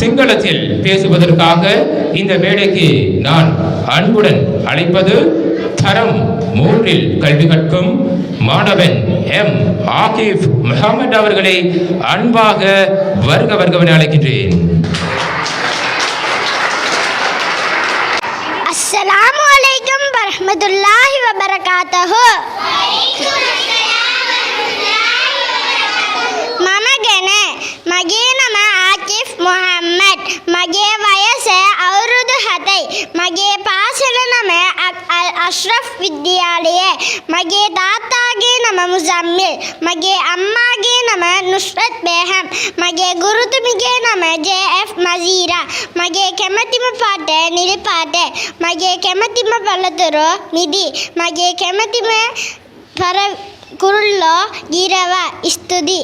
சிங்களத்தில் பேசுவதற்காக இந்த மேடைக்கு நான் அன்புடன் அழைப்பது தரம் மூன்றில் கல்வி கற்கும் மாணவன் எம். ஆகிப் முகமது அவர்களை அன்பாக வருக வருகவென அழைக்கின்றேன். அஸ்ஸலாமு அலைக்கும் வரஹ்மத்துல்லாஹி வபரகாத்தஹு. පාසල නම අ- අල් අශ්රෆ් විද්‍යාලය මගේ තාත්තාගේ නම මුසම්මිල් මගේ අම්මාගේ නම නුස්රත් බේහම් මගේ ගුරුතුමිගේ නම ජF මසීරා මගේ කැමතිම පාට නිල් පාට මගේ කැමතිම පළතුරු මිදි මගේ කැමතිම පර කුරුල්ලෝ ගිරව ස්තුති.